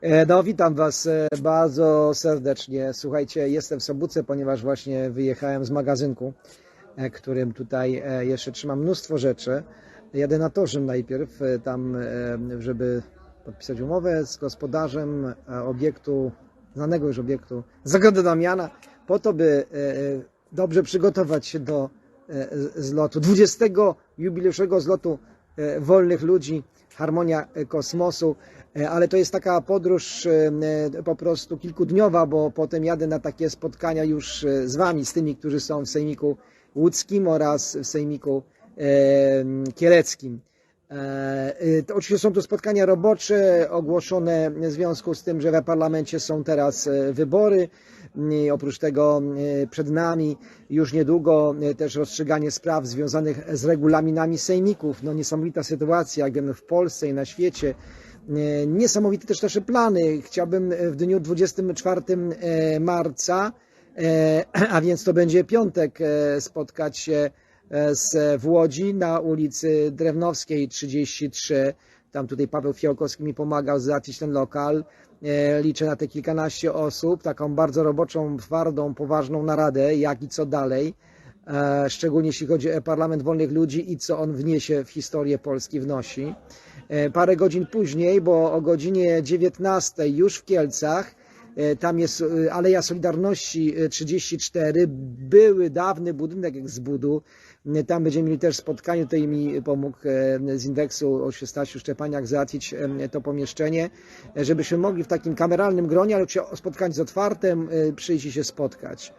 E, No, witam Was e, bardzo serdecznie. Słuchajcie, jestem w Sobótce, ponieważ właśnie wyjechałem z magazynku, e, którym tutaj jeszcze trzymam mnóstwo rzeczy. Jadę na Torzym najpierw, tam, żeby podpisać umowę z gospodarzem obiektu, znanego już obiektu Zagrody Damiana, po to, by dobrze przygotować się do zlotu, 20 jubileuszowego zlotu wolnych ludzi, harmonia e, kosmosu, E, ale to jest taka podróż e, e, po prostu kilkudniowa, bo potem jadę na takie spotkania już e, z Wami, z tymi, którzy są w Sejmiku Łódzkim oraz w Sejmiku e, Kieleckim. E, e, To oczywiście są to spotkania robocze ogłoszone w związku z tym, że w parlamencie są teraz e, wybory. I oprócz tego e, przed nami już niedługo też rozstrzyganie spraw związanych z regulaminami sejmików. No niesamowita sytuacja, jak wiemy, w Polsce i na świecie. Niesamowite też nasze plany. Chciałbym w dniu 24 e, marca, a więc to będzie piątek, spotkać się z, w Łodzi na ulicy Drewnowskiej 33. Tam tutaj Paweł Fiołkowski mi pomagał załatwić ten lokal. E, Liczę na te kilkanaście osób, taką bardzo roboczą, twardą, poważną naradę, jak i co dalej. E, Szczególnie jeśli chodzi o Parlament Wolnych Ludzi i co on wniesie w historię Polski wnosi. E, Parę godzin później, bo o godzinie 19 już w Kielcach, e, tam jest e, Aleja Solidarności e, 34, były dawny budynek z budu. E, Tam będziemy mieli też spotkanie, tutaj mi pomógł e, z Indeksu o Stasiu Szczepaniak załatwić e, to pomieszczenie, e, żebyśmy mogli w takim kameralnym gronie, ale oczywiście spotkanie z otwartem, e, przyjść i się spotkać.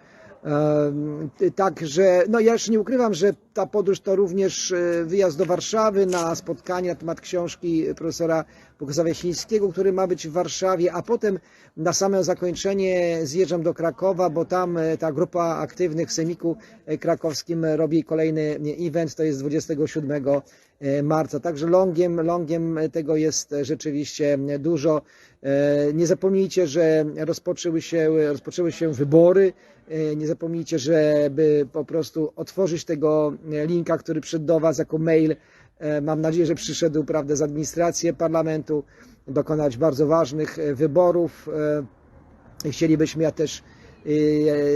Także, no ja jeszcze nie ukrywam, że ta podróż to również e, wyjazd do Warszawy na spotkanie na temat książki profesora Bogusława Chińskiego, który ma być w Warszawie, a potem na same zakończenie zjeżdżam do Krakowa, bo tam e, ta grupa aktywnych w Sejmiku e, Krakowskim robi kolejny event, to jest 27 e, marca. Także longiem, longiem tego jest rzeczywiście dużo. E, Nie zapomnijcie, że rozpoczęły się, rozpoczęły się wybory. E, Nie zapomnijcie, żeby po prostu otworzyć tego linka, który przyszedł do Was jako mail. E, Mam nadzieję, że przyszedł prawda, z administracji parlamentu, dokonać bardzo ważnych e, wyborów. E, Chcielibyśmy, ja też e,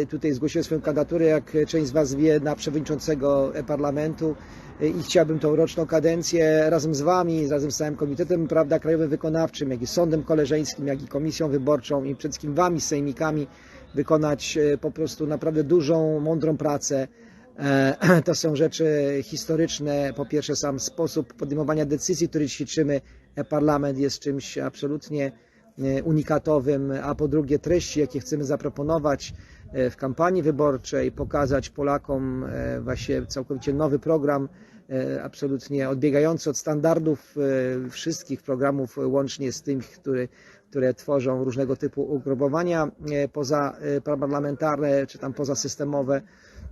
tutaj zgłosiłem swoją kandydaturę, jak część z Was wie, na przewodniczącego parlamentu E, i chciałbym tą roczną kadencję razem z Wami, razem z całym Komitetem Prawda Krajowym Wykonawczym, jak i Sądem Koleżeńskim, jak i Komisją Wyborczą i przede wszystkim Wami, sejmikami, wykonać e, po prostu naprawdę dużą, mądrą pracę. E, To są rzeczy historyczne. Po pierwsze, sam sposób podejmowania decyzji, który ćwiczymy. Parlament jest czymś absolutnie e, unikatowym, a po drugie treści, jakie chcemy zaproponować e, w kampanii wyborczej, pokazać Polakom e, właśnie całkowicie nowy program, e, absolutnie odbiegający od standardów e, wszystkich programów, e, łącznie z tym, które, które tworzą różnego typu ugrupowania e, pozaparlamentarne czy tam pozasystemowe.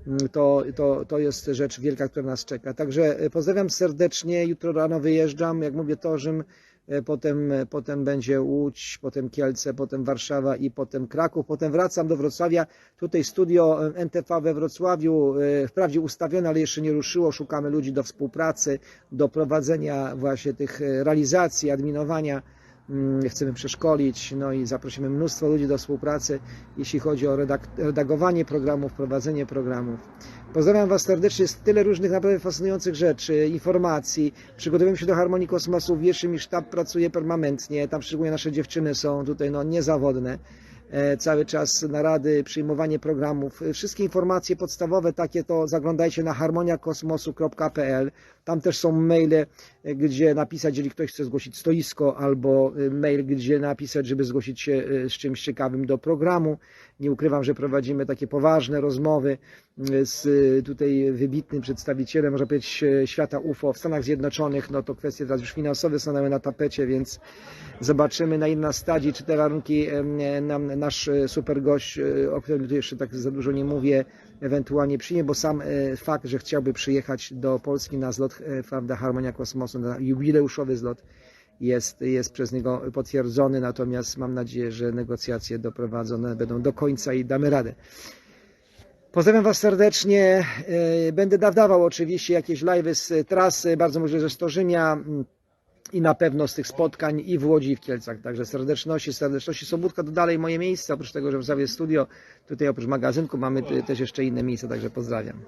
Mm, To, to, to jest rzecz wielka, która nas czeka. Także e, pozdrawiam serdecznie. Jutro rano wyjeżdżam, jak mówię, Torzym. E, Potem, potem będzie Łódź, potem Kielce, potem Warszawa i potem Kraków. Potem wracam do Wrocławia. Tutaj studio e, NTV we Wrocławiu, e, wprawdzie ustawione, ale jeszcze nie ruszyło. Szukamy ludzi do współpracy, do prowadzenia właśnie tych e, realizacji, adminowania. Mm, Chcemy przeszkolić, no i zaprosimy mnóstwo ludzi do współpracy, jeśli chodzi o redagowanie programów, prowadzenie programów. Pozdrawiam Was serdecznie, jest tyle różnych naprawdę fascynujących rzeczy, informacji. Przygotowujemy się do Harmonii Kosmosu, wierzcie mi, sztab pracuje permanentnie, tam szczególnie nasze dziewczyny są tutaj no, niezawodne. E, Cały czas narady, przyjmowanie programów. Wszystkie informacje podstawowe takie to zaglądajcie na harmoniakosmosu.pl. Tam też są maile, gdzie napisać, jeżeli ktoś chce zgłosić stoisko, albo e, mail, gdzie napisać, żeby zgłosić się e, z czymś ciekawym do programu. Nie ukrywam, że prowadzimy takie poważne rozmowy e, z tutaj wybitnym przedstawicielem, można powiedzieć, świata UFO w Stanach Zjednoczonych. No to kwestie teraz już finansowe stanęły na tapecie, więc zobaczymy na inna stadii, czy te warunki nam nasz super gość, o którym tu jeszcze tak za dużo nie mówię, ewentualnie przyjmie, bo sam e, fakt, że chciałby przyjechać do Polski na zlot, e, prawda, Harmonia Kosmosu, na jubileuszowy zlot, jest, jest przez niego potwierdzony, natomiast mam nadzieję, że negocjacje doprowadzone będą do końca i damy radę. Pozdrawiam Was serdecznie. E, Będę dawał oczywiście jakieś live'y z trasy, bardzo możliwe, że z. i na pewno z tych spotkań i w Łodzi i w Kielcach. Także serdeczności, serdeczności. Sobótka to dalej moje miejsce, oprócz tego, że w Zawie Studio, tutaj oprócz magazynku mamy też jeszcze inne miejsca, także pozdrawiam.